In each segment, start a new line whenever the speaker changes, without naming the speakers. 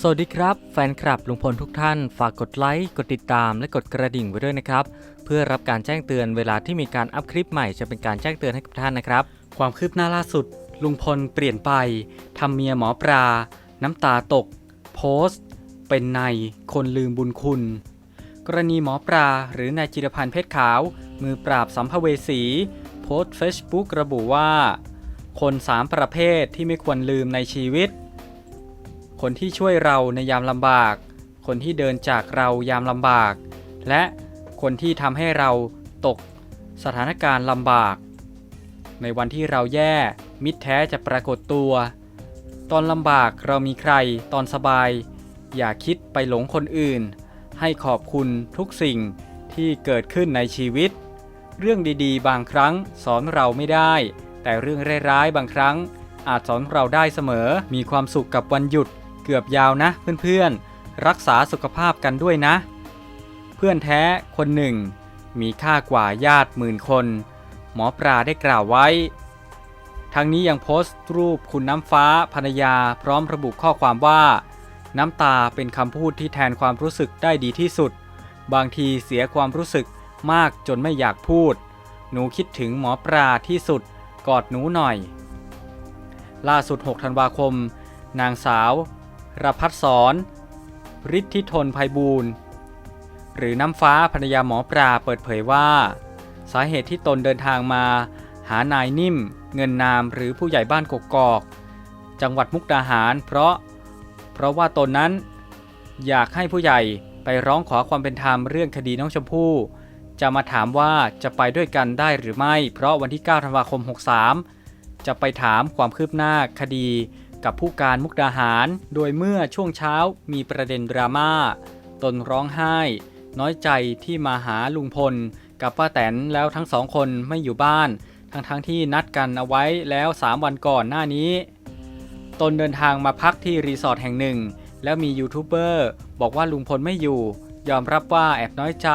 สวัสดีครับ แฟนคลับลุงพลทุกท่าน ฝากกดไลค์กดติดตามและกดกระดิ่งไว้ด้วยนะครับ เพื่อรับการแจ้งเตือนเวลาที่มีการอัพคลิปใหม่จะเป็นการแจ้งเตือนให้กับท่านนะครับ ความคืบหน้าล่าสุด ลุงพลเปลี่ยนไปทำเมียหมอปลาน้ำตาตก โพสต์ เป็นในคนลืมบุญคุณ กรณีหมอปลาหรือนายจิรพันธ์เพชรขาว มือปราบสัมภเวสี โพสต์เฟซบุ๊กระบุว่า คนสามประเภทที่ไม่ควรลืมในชีวิต คนที่ช่วยเราในยามลำบาก คนที่เดินจากเรายามลำบาก และคนที่ทำให้เราตกสถานการณ์ลำบาก ในวันที่เราแย่มิตรแท้จะปรากฏตัว ตอนลำบากเรามีใคร ตอนสบาย อย่าคิดไปหลงคนอื่น ให้ขอบคุณทุกสิ่งที่เกิดขึ้นในชีวิต เรื่องดีๆ บางครั้งสอนเราไม่ได้ แต่เรื่องร้ายๆบางครั้งอาจสอนเราได้เสมอ มีความสุขกับวันหยุด เกือบยาวนะเพื่อนๆ รักษาสุขภาพกันด้วยนะ เพื่อนแท้คนหนึ่ง มีค่ากว่าญาติหมื่นคน หมอปลาได้กล่าวไว้ ทั้งนี้ยังโพสต์รูปคุณน้ำฟ้าภรรยาพร้อมระบุข้อความว่า น้ำตาเป็นคำพูดที่แทนความรู้สึกได้ดีที่สุด บางทีเสียความรู้สึกมากจนไม่อยากพูด หนูคิดถึงหมอปลาที่สุด กอดหนูหน่อย ล่าสุด 6 ธันวาคม นางสาว รพัฒสอนฤทธิทนภัยบูรณ์ หรือน้ำฟ้าภรรยาหมอปลาเปิดเผยว่า สาเหตุที่ตนเดินทางมา หานายนิ่ม เงินนามหรือผู้ใหญ่บ้านกกอก จังหวัดมุกดาหาร เพราะ เพราะว่าตนนั้น อยากให้ผู้ใหญ่ไปร้องขอความเป็นธรรมเรื่องคดีน้องชมพู่ จะมาถามว่าจะไปด้วยกันได้หรือไม่ เพราะวันที่ 9 ธันวาคม 63 จะไปถามความคืบหน้าคดี กับผู้การมุกดาหาร โดยเมื่อช่วงเช้ามีประเด็นดราม่าตนร้องไห้ น้อยใจที่มาหาลุงพล กับป้าแตนแล้วทั้งสองคนไม่อยู่บ้าน ทั้งๆทที่นัดกันเอาไว้แล้ว 3 วันก่อนหน้านี้ ตนเดินทางมาพักที่รีสอร์ทแห่งหนึ่ง แล้วมียูทูบเบอร์บอกว่าลุงพลไม่อยู่ ยอมรับว่าแอบน้อยใจ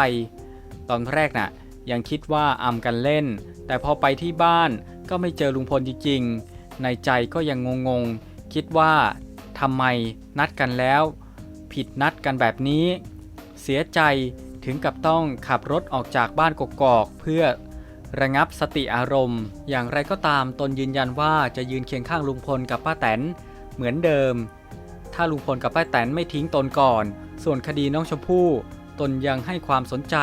ตอนแรกน่ะยังคิดว่าอำกันเล่น แต่พอไปที่บ้านก็ไม่เจอลุงพลจริงๆ ในใจก็ยังงงๆ คิดว่าทำไมนัดกันแล้ว ผิดนัดกันแบบนี้ เสียใจถึงกับต้องขับรถออกจากบ้านกกอกเพื่อระงับสติอารมณ์ อย่างไรก็ตามตนยืนยันว่าจะยืนเคียงข้างลุงพลกับป้าแตนเหมือนเดิม ถ้าลุงพลกับป้าแตนไม่ทิ้งตนก่อน ส่วนคดีน้องชมพู่ตนยังให้ความสนใจ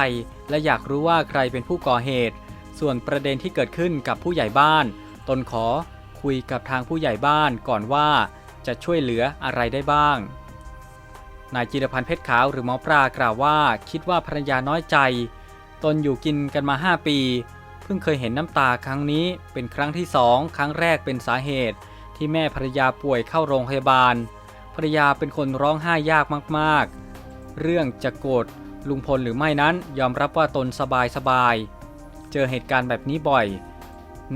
และอยากรู้ว่าใครเป็นผู้ก่อเหตุ ส่วนประเด็นที่เกิดขึ้นกับผู้ใหญ่บ้าน ตนขอ คุยกับทางผู้ใหญ่บ้านก่อนว่าจะช่วยเหลืออะไรได้บ้าง นายจิรพันธ์เพชรขาวหรือหมอปลากล่าวว่าคิดว่าภรรยาน้อยใจ ตนอยู่กินกันมา 5 ปี เพิ่งเคยเห็นน้ำตาครั้งนี้เป็นครั้งที่สองครั้งแรกเป็นสาเหตุ ที่แม่ภรรยาป่วยเข้าโรงพยาบาล ภรรยาเป็นคนร้องไห้ยากมากๆ เรื่องจะโกรธลุงพลหรือไม่นั้นยอมรับว่าตนสบายสบายๆเจอเหตุการณ์แบบนี้บ่อย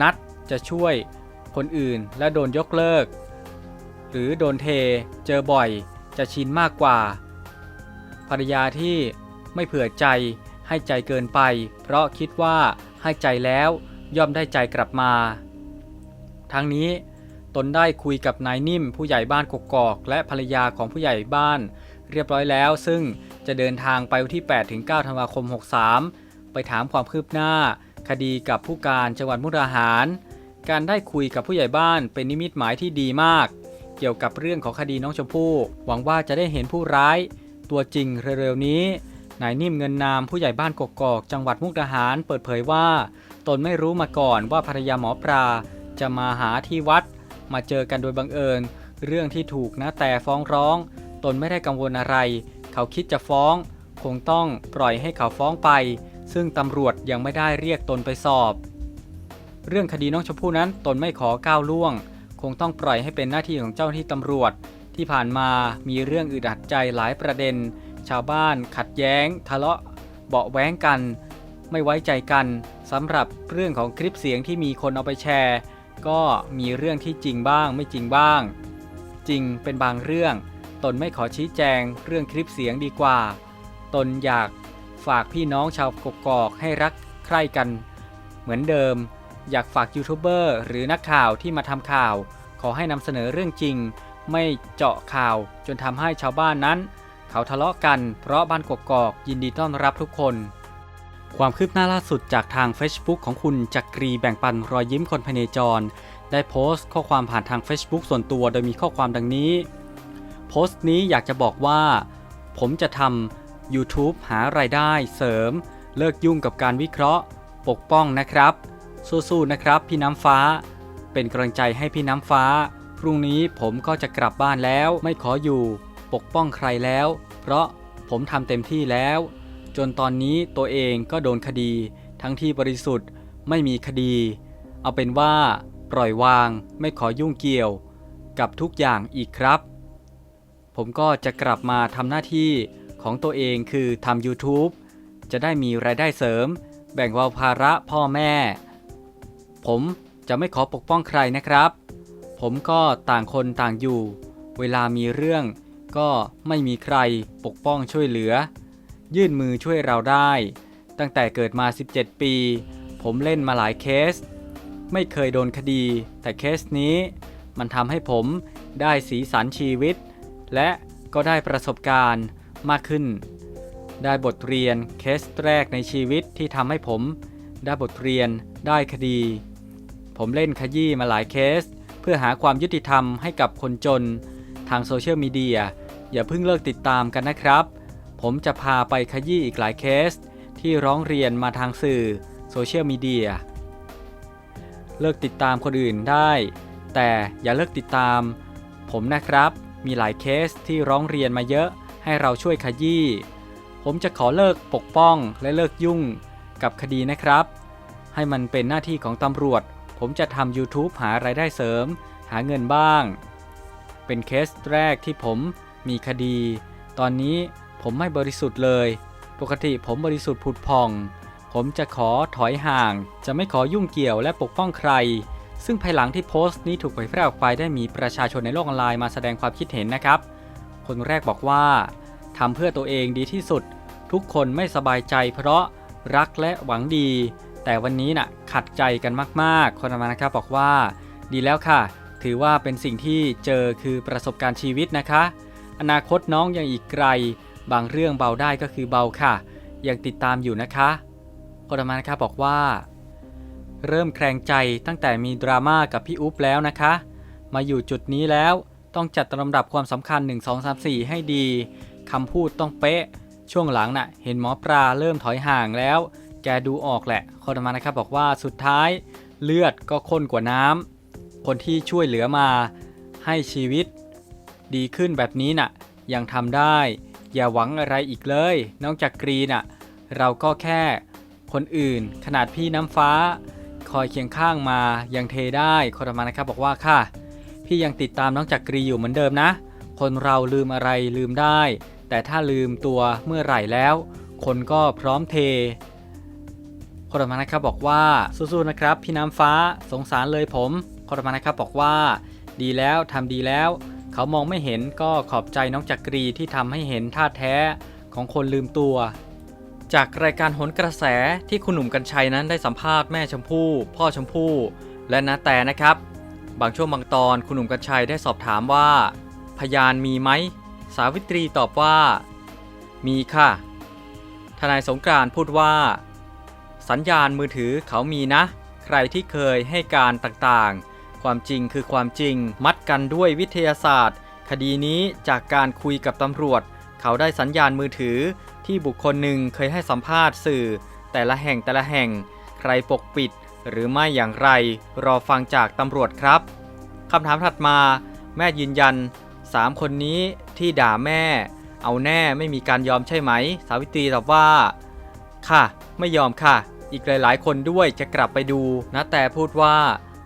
นัดจะช่วย คนอื่นและโดนยกเลิก หรือโดนเทเจอบ่อยจะชินมากกว่า ภรรยาที่ไม่เผื่อใจให้ใจเกินไป เพราะคิดว่าให้ใจแล้วย่อมได้ใจกลับมา ทั้งนี้ตนได้คุยกับนายนิ่มผู้ใหญ่บ้านกกอก และภรรยาของผู้ใหญ่บ้าน เรียบร้อยแล้ว ซึ่งจะเดินทางไปวันที่8-9ธันวาคม 63 ไปถามความคืบหน้า คดีกับผู้การจังหวัดมุกดาหาร การได้คุยกับผู้ใหญ่บ้านเป็นนิมิตหมายที่ดีมาก เกี่ยวกับเรื่องของคดีน้องชมพู่หวังว่าจะได้เห็นผู้ร้าย ตัวจริงเร็วๆนี้นายนิ่มเงินนามผู้ใหญ่บ้านกกอกจังหวัดมุกดาหารเปิดเผยว่า ตนไม่รู้มาก่อนว่าภรรยาหมอปลาจะมาหาที่วัด มาเจอกันโดยบังเอิญ เรื่องที่ถูกนะแต่ฟ้องร้อง ตนไม่ได้กังวลอะไร เขาคิดจะฟ้อง คงต้องปล่อยให้เขาฟ้องไป ซึ่งตำรวจยังไม่ได้เรียกตนไปสอบ เรื่องคดีน้องชมพู่นั้นตนไม่ขอก้าวล่วง คงต้องปล่อยให้เป็นหน้าที่ของเจ้าหน้าที่ตำรวจ ที่ผ่านมามีเรื่องอึดอัดใจหลายประเด็น ชาวบ้าน ขัดแย้ง ทะเลาะ เบาะแว้งกัน ไม่ไว้ใจกันสำหรับเรื่องของคลิปเสียงที่มีคนเอาไปแชร์ ก็มีเรื่องที่จริงบ้าง ไม่จริงบ้าง จริงเป็นบางเรื่อง ตนไม่ขอชี้แจง เรื่องคลิปเสียงดีกว่า ตนอยากฝากพี่น้องชาวกกอกให้รักใคร่กัน เหมือนเดิม อยากฝากยูทูบเบอร์หรือนักข่าวที่มาทำข่าว ขอให้นำเสนอเรื่องจริง ไม่เจาะข่าวจนทำให้ชาวบ้านนั้น เขาทะเลาะกัน เพราะบ้านกกอกยินดีต้อนรับทุกคน ความคืบหน้าล่าสุดจากทาง Facebook ของคุณจักรีแบ่งปันรอยยิ้มคนพเนจร ได้โพสต์ข้อความผ่านทาง Facebook ส่วนตัวโดยมีข้อความดังนี้ โพสต์นี้อยากจะบอกว่า ผมจะทำ YouTube หารายได้เสริม เลิกยุ่งกับการวิเคราะห์ ปกป้องนะครับ สู้ๆนะครับ พี่น้ำฟ้า เป็นกำลังใจให้พี่น้ำฟ้า พรุ่งนี้ผมก็จะกลับบ้านแล้วไม่ขออยู่ ปกป้องใครแล้ว เพราะผมทำเต็มที่แล้ว จนตอนนี้ตัวเองก็โดนคดี ทั้งที่บริสุทธิ์ไม่มีคดี เอาเป็นว่า ปล่อยวางไม่ขอยุ่งเกี่ยว กับทุกอย่างอีกครับ ผมก็จะกลับมาทำหน้าที่ของตัวเองคือทำ YouTube จะได้มีรายได้เสริม แบ่งเบาภาระพ่อแม่ ผมจะไม่ขอปกป้องใครนะครับ ผมก็ต่างคนต่างอยู่ เวลามีเรื่อง ก็ไม่มีใครปกป้องช่วยเหลือ ยื่นมือช่วยเราได้ ตั้งแต่เกิดมา 17 ปี ผมเล่นมาหลายเคส ไม่เคยโดนคดี แต่เคสนี้ มันทำให้ผมได้สีสันชีวิต และก็ได้ประสบการณ์มากขึ้น ได้บทเรียนเคสแรกในชีวิตที่ทำให้ผม ได้บทเรียนได้คดี ผมเล่นขยี้มาหลายเคส เพื่อหาความยุติธรรมให้กับคนจน ทางโซเชียลมีเดียอย่าเพิ่งเลิกติดตามกันนะครับ ผมจะพาไปขยี้อีกหลายเคส ที่ร้องเรียนมาทางสื่อโซเชียลมีเดียเลิกติดตามคนอื่นได้ แต่อย่าเลิกติดตาม ผมนะครับ มีหลายเคสที่ร้องเรียนมาเยอะ ให้เราช่วยขยี้ ผมจะขอเลิกปกป้องและเลิกยุ่งกับคดีนะครับ ให้มันเป็นหน้าที่ของตำรวจ ผมจะทำ YouTube หารายได้เสริม หาเงินบ้าง เป็นเคสแรกที่ผมมีคดี ตอนนี้ผมไม่บริสุทธิ์เลย ปกติผมบริสุทธิ์ผุดพอง ผมจะขอถอยห่าง จะไม่ขอยุ่งเกี่ยวและปกป้องใคร ซึ่งภายหลังที่โพสต์นี้ถูกเผยแพร่ออกไปได้มีประชาชนในโลกออนไลน์มาแสดงความคิดเห็นนะครับ คนแรกบอกว่าทำเพื่อตัวเองดีที่สุด ทุกคนไม่สบายใจเพราะรักและหวังดี แต่วันนี้น่ะขัดใจกันมากๆ คนมานะครับบอกว่า ดีแล้วค่ะ ถือว่าเป็นสิ่งที่เจอคือประสบการณ์ชีวิตนะคะ อนาคตน้องยังอีกไกล บางเรื่องเบาได้ก็คือเบาค่ะ ยังติดตามอยู่นะคะคนมานะครับบอกว่า เริ่มแคลงใจตั้งแต่มีดราม่ากับพี่อุ๊บแล้วนะคะ มาอยู่จุดนี้แล้วต้องจัดลำดับความสำคัญ 1 2 3 4 ให้ดีคำพูดต้องเป๊ะ ช่วงหลังน่ะ เห็นหมอปลาเริ่มถอยห่างแล้ว แกดูออกแหละคนมานะครับบอกว่าสุดท้ายเลือดก็ข้นกว่าน้ำคนที่ช่วยเหลือมาให้ชีวิตดีขึ้นแบบนี้น่ะ ยังทำได้ อย่าหวังอะไรอีกเลย นอกจากกรีน่ะ เราก็แค่คนอื่น ขนาดพี่น้ำฟ้า คอยเคียงข้างมายังเทได้คนมานะครับบอกว่าค่ะ พี่ยังติดตามน้องจักรีอยู่เหมือนเดิมนะ คนเราลืมอะไรลืมได้ แต่ถ้าลืมตัวเมื่อไหร่แล้ว คนก็พร้อมเท คนต่อมานะครับบอกว่าสู้ๆนะครับ พี่น้ำฟ้าสงสารเลยผมคนต่อมานะครับบอกว่า ดีแล้วทำดีแล้ว เขามองไม่เห็นก็ขอบใจน้องจักรีที่ทำให้เห็นท่าแท้ของคนลืมตัว จากรายการโหนกระแสที่คุณหนุ่มกัญชัยนั้นได้สัมภาษณ์แม่ชมพู่ พ่อชมพู่ และนาแต่นะครับ บางช่วงบางตอนคุณหนุ่มกัญชัยได้สอบถามว่า พยานมีไหมสาวิตรีตอบว่า มีค่ะ ทนายสงกรานพูดว่า สัญญาณมือถือเขามีนะ ใครที่เคยให้การต่างๆ ความจริงคือความจริง มัดกันด้วยวิทยาศาสตร์ คดีนี้จากการคุยกับตำรวจ เขาได้สัญญาณมือถือ ที่บุคคลหนึ่งเคยให้สัมภาษณ์สื่อ แต่ละแห่งแต่ละแห่ง ใครปกปิด หรือไม่อย่างไร รอฟังจากตำรวจครับคำถามถัดมา แม่ยืนยัน3คนนี้ที่ด่าแม่ เอาแน่ไม่มีการยอมใช่ไหม สาวิตรีตอบว่า ค่ะ ไม่ยอมค่ะ อีกหลายๆ คนด้วยจะกลับไปดูนะแต่พูดว่า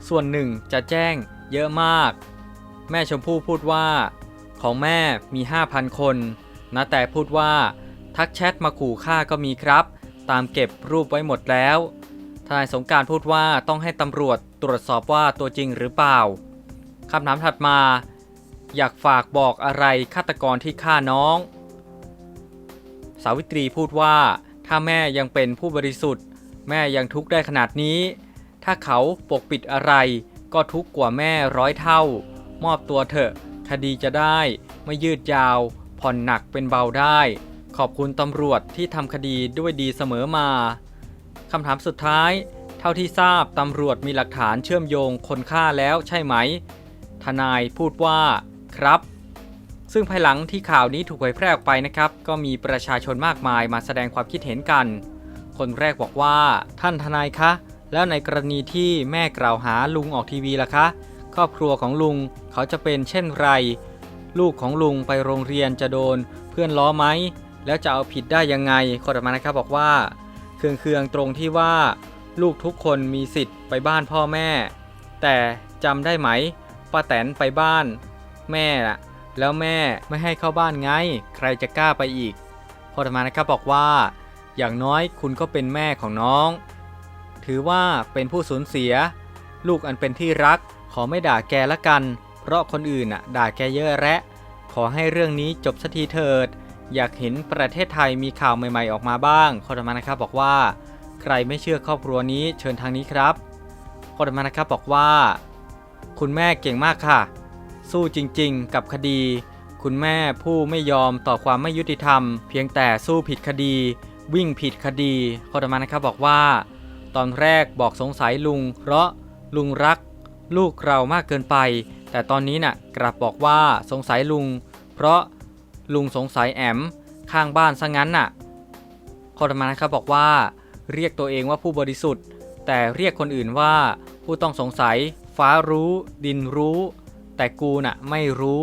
ส่วนหนึ่งจะแจ้งเยอะมาก แม่ชมพู่พูดว่า ของแม่มี 5,000 คนนะแต่พูดว่า ทักแชทมาขู่ฆ่าก็มีครับ ตามเก็บรูปไว้หมดแล้วทนายสงการพูดว่าต้องให้ตำรวจตรวจสอบว่าตัวจริงหรือเปล่าคำถามถัดมา อยากฝากบอกอะไรฆาตกรที่ฆ่าน้อง สาวิตรีพูดว่า ถ้าแม่ยังเป็นผู้บริสุทธิ์ แม่ยังทุกข์ได้ขนาดนี้ ถ้าเขาปกปิดอะไร ก็ทุกข์กว่าแม่ร้อยเท่า มอบตัวเถอะ คดีจะได้ไม่ยืดยาว ผ่อนหนักเป็นเบาได้ ขอบคุณตำรวจที่ทำคดีด้วยดีเสมอมาคำถามสุดท้าย เท่าที่ทราบตำรวจมีหลักฐานเชื่อมโยงคนฆ่าแล้วใช่ไหม ทนายพูดว่า ครับ ซึ่งภายหลังที่ข่าวนี้ถูกเผยแพร่ออกไปนะครับ ก็มีประชาชนมากมายมาแสดงความคิดเห็นกัน คนแรกบอกว่าท่านทนายคะ แล้วในกรณีที่แม่กล่าวหาลุงออกทีวีล่ะคะ ครอบครัวของลุงเขาจะเป็นเช่นไร ลูกของลุงไปโรงเรียนจะโดน เพื่อนล้อไหม แล้วจะเอาผิดได้ยังไงคนต่อมานะครับบอกว่าเคืองเคืองๆตรงที่ว่า ลูกทุกคนมีสิทธิ์ไปบ้านพ่อแม่ แต่จำได้ไหมป้าแตนไปบ้าน แม่ล่ะ แล้วแม่ไม่ให้เข้าบ้านไง ใครจะกล้าไปอีกคนต่อมานะครับบอกว่า อย่างน้อยคุณก็เป็นแม่ของน้อง ถือว่าเป็นผู้สูญเสีย ลูกอันเป็นที่รัก ขอไม่ด่าแกละกัน เพราะคนอื่นอะด่าแกเยอะแระขอให้เรื่องนี้จบสักทีเถิด อยากเห็นประเทศไทยมีข่าวใหม่ๆออกมาบ้างคนต่อมานะครับบอกว่า ใครไม่เชื่อครอบครัวนี้เชิญทางนี้ครับคนต่อมานะครับบอกว่า คุณแม่เก่งมากค่ะ สู้จริงๆ กับคดี คุณแม่ผู้ไม่ยอมต่อความไม่ยุติธรรม เพียงแต่สู้ผิดคดี วิ่งผิดคดีคนต่อมานะครับบอกว่า ตอนแรกบอกสงสัยลุง เพราะลุงรัก ลูกเรามากเกินไป แต่ตอนนี้น่ะกลับบอกว่าสงสัยลุง เพราะลุงสงสัยแอมข้างบ้านซะงั้นน่ะคนต่อมานะครับบอกว่า เรียกตัวเองว่าผู้บริสุทธิ์ แต่เรียกคนอื่นว่าผู้ต้องสงสัย ฟ้ารู้ ดินรู้ แต่กูน่ะไม่รู้